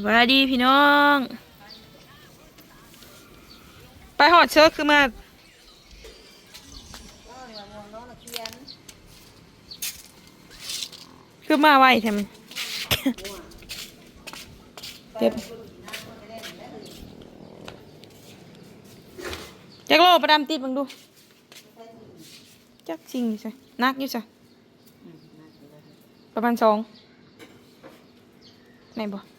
สวัสดีพี่น้อง ไปหอดเชิญคือมาคือมาไวทำไมเก็บจักโลประดามติดบังดู จักจริงอยู่ใช่นักอยู่ใช่ประมาณสองไหนบ่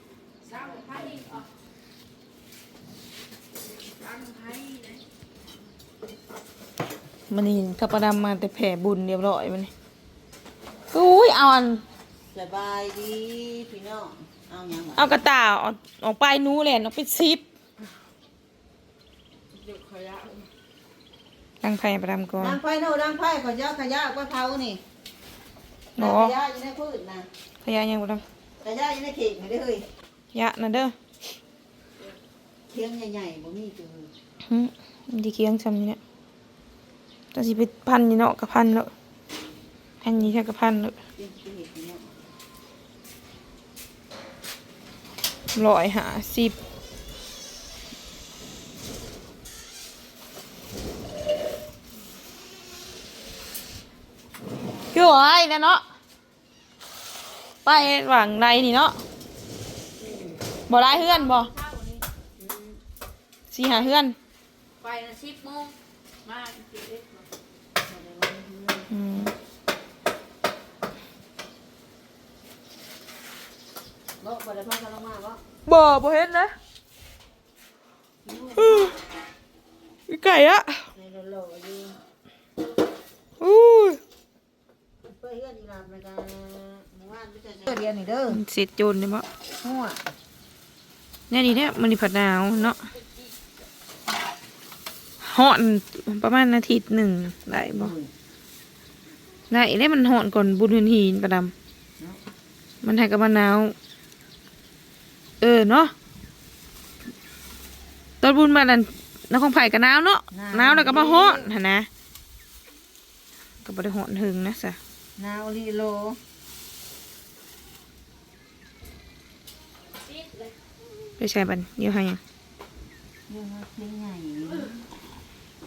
มันนี่ถ้าประดามมาแต่แผ่บุญเรียบร้อยมันนี่อุ้ยเอาอันสบายดีพี่น้องเอาหยังเอากระตาออกออกไปหนู้แหละออกไปซิปดังไฟประดามก่อน ดังไฟโน่ดังไฟขอยาขยะก็เท้านี่หนอ ขยะอยู่ในพืชนะขยะยังประดามขยะอยู่ในเข่งไม่ได้เลยยะนะเด้อเทียงใหญ่ๆบ่มีจือหึมันดีเคียงจำนี่เนี่ย ตอนสิไปพันนี่เนาะกับพันแล้วพันนี้แค่กับพันเน้องร้อยหาสิบคือว่าไอ้นะเนาะไปหวังในนี่เนาะบ่ได้เฮือนบ่สีหาเฮือน ไปนะสิบโมงมาสิบเอ็ดโมง อืม บ่บ่ได้พากันลงมาบ่บ่บ่เห็นนะอื้ออีไก่อะในโลๆอยู่อู้ยเพื่อเฮือนอีหลามในการหมู่บ้านไม่ใช่เด้อเรียนนี่เด้อมันเสร็จโจรเลยบ่หัวเนี่ยนี่เนี่ยมันนี่ผัดหนาวเนาะห่อนประมาณอาทิตย์หนึ่งได้บ่ได้ได้มันห่อนก่อนบุญเฮือนหินประดำมันให้กับมันหนาว เออเนาะตอนบุญมานั่นนครไผ่ก็หนาวเนาะหนาวแล้วก็มาฮ้อนหั่นนะก็บ่ได้ฮ้อนถึงนะซะนาวลีโลไปใช้บันเดี๋ยวให้หยังเรื่องว่าเทียงใหญ่นี่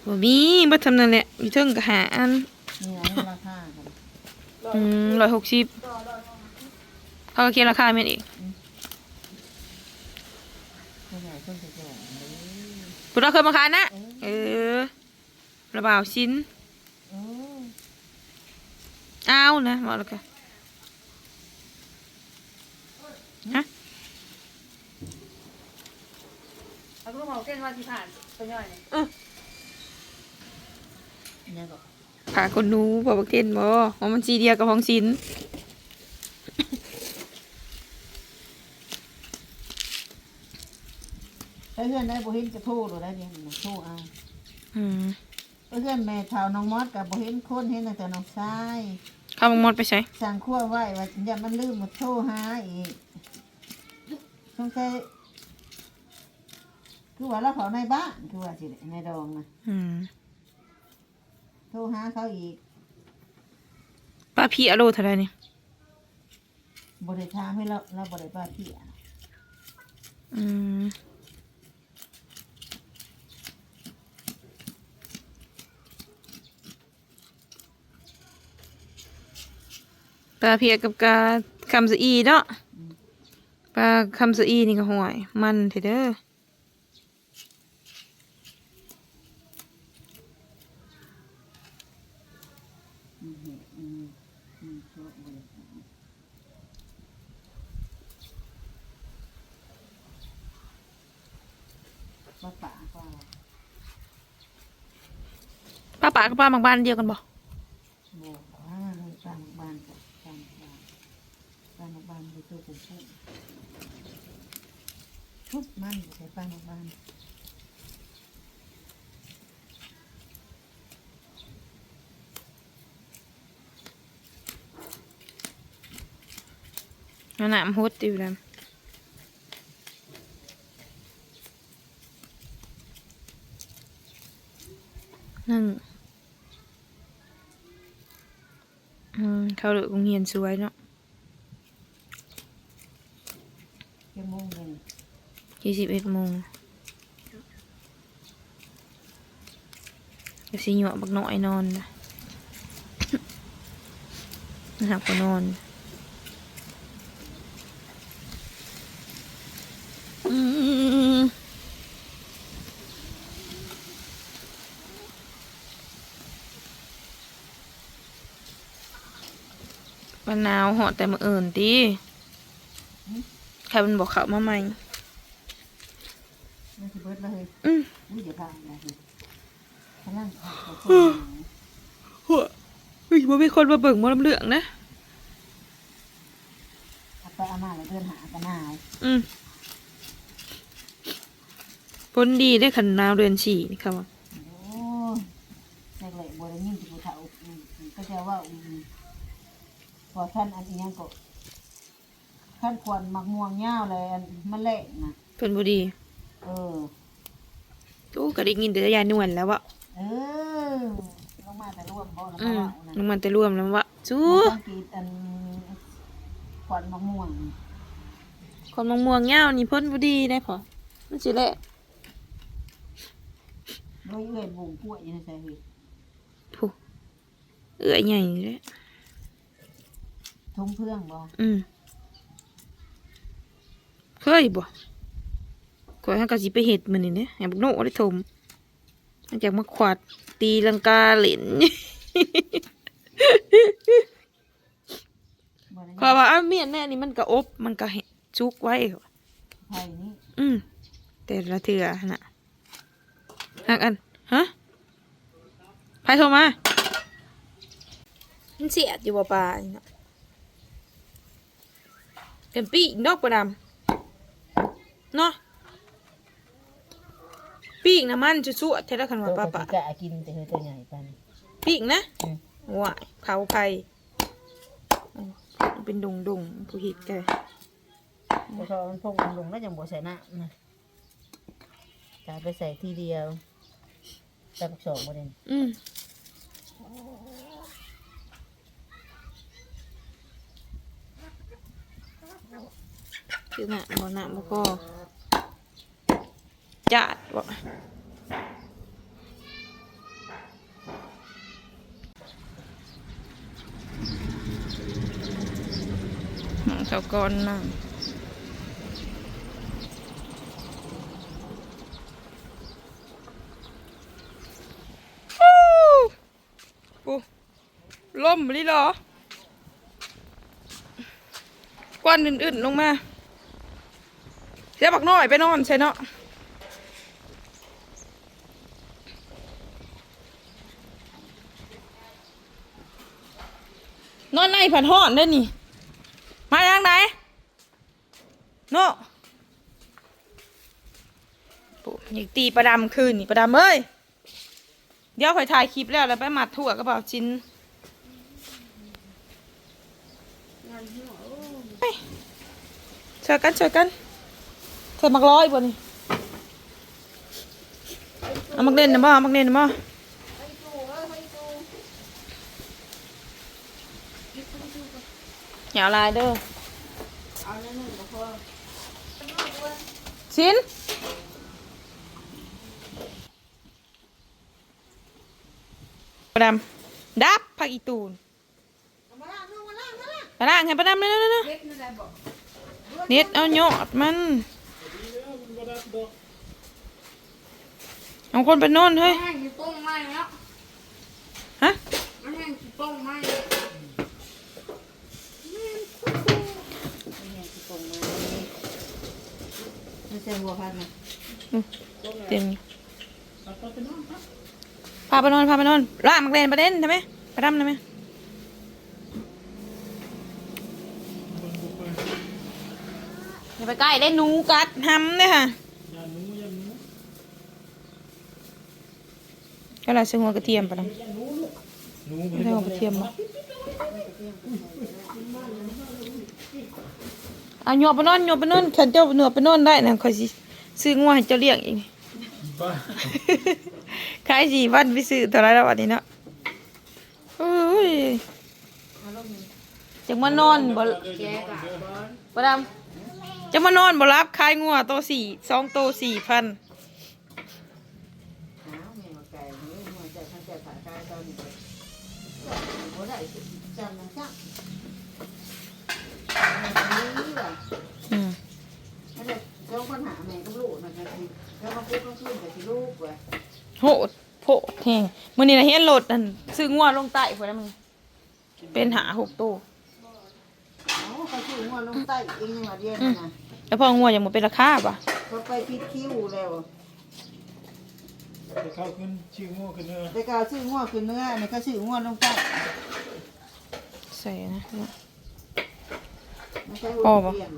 บ่มีบ่ทำนั่นแหละอยู่เทิงก็หาอันนี่นะราคากันอืมร้อยหกสิบเขาก็เขียนราคาแม่นอีก พุทธเคยมาขายนะเออระบ่าวชิ้นเออเอานะบอกแล้วกันฮะเอาลูกหมอเก่งว่าที่ผ่านตัวย่อยเนี่ยเนี่ยก็ขาคนหนูบอกบักเทนบ่ว่ามันสีเดียวกับของชิ้น เพื่อนได้บ่เห็นจะโทษหรือได้เดียวนะโทษเอาอืมเพื่อนแม่ชาวน้องมอดกับบ่เห็นคนเห็นแต่น้องชายเข้ามังมดไปใช้สั่งขั้วไว้ว่าอย่ามันลืมมาโทรหาอีกสงสัยคือว่าเราเขาในบ้านคือว่าสิในดองนะอืมโทรหาเขาอีกป้าพี่อโลเท่าไหรนี่บริทามให้เราเราบริป้าพี่อะอืม ปลาเพียกับกาคำสะอีเนาะปลาคำสะอีนี่ก็ห่วย มันเถอะเด้ออืมอืมอืมโทรบริษัทป้าป่าก็ป้าป่ากับป้าบางบ้านเดียวกันบ่ บอกว่าเลยสร้างบ้านกับสร้างบ้านสร้างบ้านอยู่ตัวกลุ่มผู้ทุบมันอยู่ในบ้าน ยี่สิบเอ็ดโมงเดี๋ยวสิหยวบักน้อยนอนนะนะครับก็นอนอืมมะนาวเหอแต่มาเอิ่นตีใครมันบอกเขามาใหม่ไม่สิเบิดเลย อืม อุ้ยเดี๋ยวพาอะไรสิพลังเขาเขาคน หัวเฮ้ยบ่มีคนมาเบิ่งมอลำเลืองนะ เอาไปเอามาแล้วเดินหากันหนาวอืมผลดีได้ขันนาวเดือนฉี่นี่ครับว่าโอ้แรกเลยบัวได้ยินที่ผู้เฒ่าอืมก็จะว่าอืมพอท่านอันนี้ยังก็ท่านควรมักม่วงเงาวเลยอันมันเละนะเพิ่นบ่ดีเออโอ้ก็ได้ยินแต่ยายนวลแล้วว่าเออ ลงมาแต่ร่วมบ่แล้วอืก็มว่านะลงมันแต่รวมแล้วว่าจู้มันต้องกรีดอันขวัญมะม่วงคนมะม่วงยาวนี่เพิ่นบ่ดีได้พอมันสิแหละด้วยเอื้อยบุงกล้วยอยังไงใส่เฮ้ยผู้เอื้อยใหญ่เลยทุ่งเพื่องบ่อืมเคยบ่ก่อยเฮาก็สิไปเฮ็ดมื้อนี้เด้ให้บักโนได้ถม มันจากมาขวาดตีลังกาเล่นบ่ได้ขอยว่าอ้าวเมียนแน่นี่มันก็อบ มันก็เห็จุกไว้ไผ่นี่อืมแต่ละเถื่อน่ะหักอันฮะใครโทรมา มันเสียดอยู่บ่ปลานี่เนาะเป็นปีกนอกประดำเนาะ ปีกนะมันจะสวดเท่าไรคันว่าปลาปลากะกินแต่เฮ้ยตัวใหญ่ปานปีกนะอืมว้ายเผาไผ่อืมเป็นดงดงๆผู้หิดแกพอมันพงลงแล้วยังบ่ใส่น้ำนะกะไปใส่ทีเดียวแต่ปักสองบ่ได้อืมคือหนักบ่หนักบ่พอ จัดบ่เขาก่อนนะฟูปูล่มลิหรอควันอื่นๆลงมา เสียบักน้อยไปนอนใช่เนาะนอนใน ผัดห่อนได้นี่ มาทางไหนโน่ปุ๊อยากตีประดำคืนนี่ประดำเอ้ย เดี๋ยวคอยถ่ายคลิปแล้วแล้วไปหมัดถั่วกระเป๋าชิ้นช่วยกันช่วยกันใส่มักร้อยบ่นี่เอามักเล่นนะบ่เอามักเล่นนะบ่ อย่าเอาลายเด้อ เอาแล้วหนึ่งก็พอ ชิ้นประดำดับผักอีตูนมาล่างให้ประดำเลยเร็วๆๆ เล็กนี่ได้บอก เน็ตเอายอดมัน เอาคนไปนอนเฮ้ย แห้งอยู่ต้มไม้แล้ว ฮะ ใช่หัวพันนะเต็มพาไปนอนพาไปนอนล่ามักเล่นประเด็นใช่ไหมไปดำได้ไหมอย่าไปใกล้ได้หนูกัดทำเลยค่ะก็เลยซื้อหัวกระเทียมไปดำไม่ได้หัวกระเทียมมา เอาหยวกไปนอนหยวกไปนอนฉันเจ้าหยวกไปนอนได้นะคอยสิซื้องัวให้เจ้าเลี้ยงเองบ้าขายสี่วันไปซื้อเท่าไรแล้ววันนี้เนาะโอ้ยจังมานอนบ่แกกะบ่ดจะมานอนบ่รับคายงัวโตสี่สองโตสี่พัน หาวแม่มาไก่เฮ้ยหัวใจข้างใจขาไก่ตอนนี้เลยหัวได้จำนะจ๊ะนี่ว่ะอืมไม่ได้เจ้าปัญหาแม่กับลูกนะกันสิเจ้ามาพูดต้องพูดกับที่ลูกว่ะโหดโผแห้งมื้อนี้น่ะเห็นรถนั่นซื้องัวลงใต้พุ่นน่ะมึงเป็นหาหกโตเอาเขาชื่อหัวลงใต้เองยังมาเรียนนะแล้วพองัวยังบ่เป็นราคาป่ะเขาไปพิดคิ้วแล้วไปเข้าขึ้นชื่อโง่ขึ้นเนอะแต่กาวชื่อหัวคือเนื้อนี่ก็ชื่อหัวลงใต้ใส่นะ ไม่ใช่อ๋หัอวบ่เปลี่ยน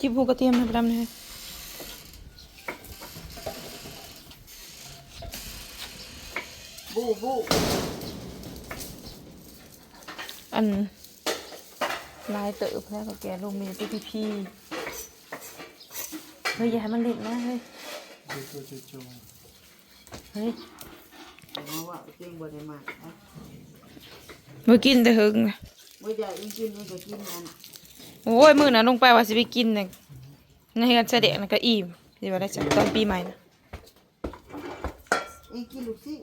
จิบหูกระเทียมให้ประดำเลยบูบูอันลายเติบแล้วก็แกลงมีแต่พี่พี่เฮ้ยอย่าให้มันเล็กนะเฮ้ยดูตัวจะจงเฮ้ยมาว่าเก่งบ่ได้มากนะมากินแต่หึงน่ะ บ่ได้อีกินมันก็กินนั่นโอ้ยมื้อนะลงไปว่าสิไปกินน่ะในการแสดงน่ะก็อิ่มสิว่าได้จักตอนปีใหม่น่ะอีกินลูกสิ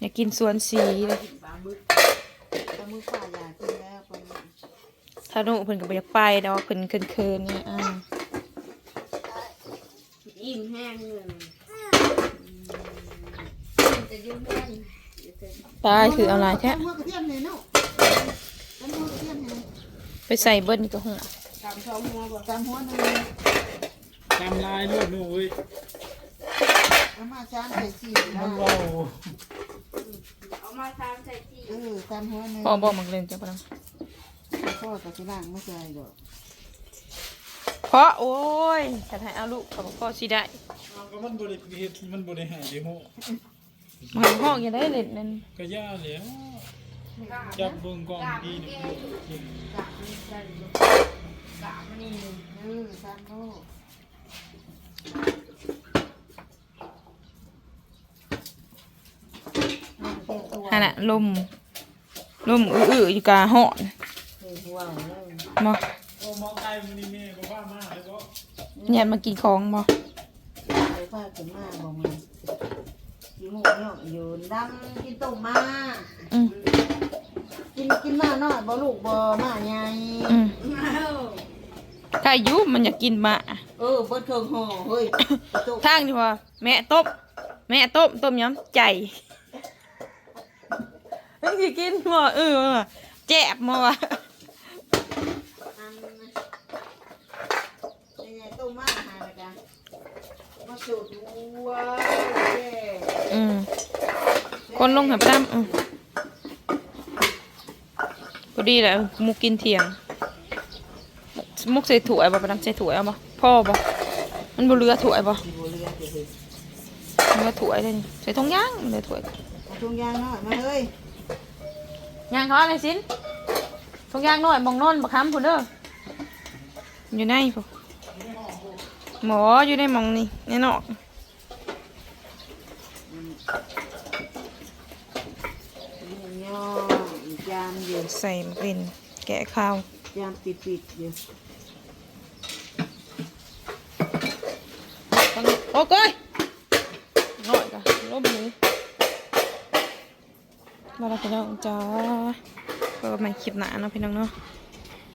อยากกินสวนสีเลยปลาหมึกปลาหมึกป่าอยากกินแล้วปลาหมึกถ้าหนูเพิ่นก็บ่อยากไปดอกเพิ่นเคินๆนี่อ่าอิ่มแห้งเงินจะยืมเงิน ต็มตายคือเอาหลายแท้หัวกระเทียมเลยเนาะเป็นหัวกระเทียมเลยไปใส่เบิ้นก็หัวตามช่องหัวบ่ตามหัวหนึงตามลายลูกหนูเว้ยเอามาจานใส่สีแล้มันวเว้าเอามาทำใส่ที่เออตามหัวหนึงพ่อบอกมักเล่นจ้ะประดำพ่อกับที่ล่างไม่ใช่ดอกเพราะโอ้ยฉันให้เอาลูกเขาบอกพ่อสิได้เอาก็มันบริเฮ็ดมันบริหารเดี๋ยวโห มันห้องยังได้เล่นนั่นก็ย่าแล้วจับเบิ่งกล้องดีนี่กะมันใส่กะมันนี่เออตามโลกฮะน่ะลมลมอื้อๆอยู่กลางห้อนเคยห่วงเลยบ่โอ้มองไกลมันนี่แม่ก็ว่ามาเลยบ่เนี่ยมากินของบ่ไปพาขึ้นมาบอกมัน กินหมูเนาะอยู่ดังกินต้มมา อืมกินกินมาเนาะบ่ลูกบ่มาใหญ่อืมอ้าวถ้าอายุมันอยากกินหมา เออเบิดเครื่องห่อเฮ้ยต้มทางที่ว่าแม่ต้มแม่ต้มต้มยำใจเฮ้ยสิกินบ่เออว่ะแจ็บมาว่ะอันยังไงต้มมาหาละกันมาสูดวัวแย่อืม คนลงหาประดำอืมพอดีแหละมุกกินเที่ยง มุกใส่ถั่วยบ่ประดำใส่ถั่วยเอาบ่พ่อบ่มันบ่เหลือถั่วยบ่ที่บัวเรือเฮ้ยเหลือถั่วยเลยนี่ใส่ถุงยางเหลือถั่วยเอาทุ่งยางหน่อยมาเฮ้ยยางเขาอะไรสินถุงยางน้อยมองนอนบักคำพุ่นเด้ออยู่ในพุ่นหมออยู่ในหมองนี่ในนอก นี่ย่ออีกจานอยู่ใส่มะกรินแกะข้าวจานปิดปิดๆอยู่โอ้ก้อยน้อยกะลบหมูมาแล้วพี่น้องจ้าก็มาคลิปหนาเนาะพี่น้องเนาะ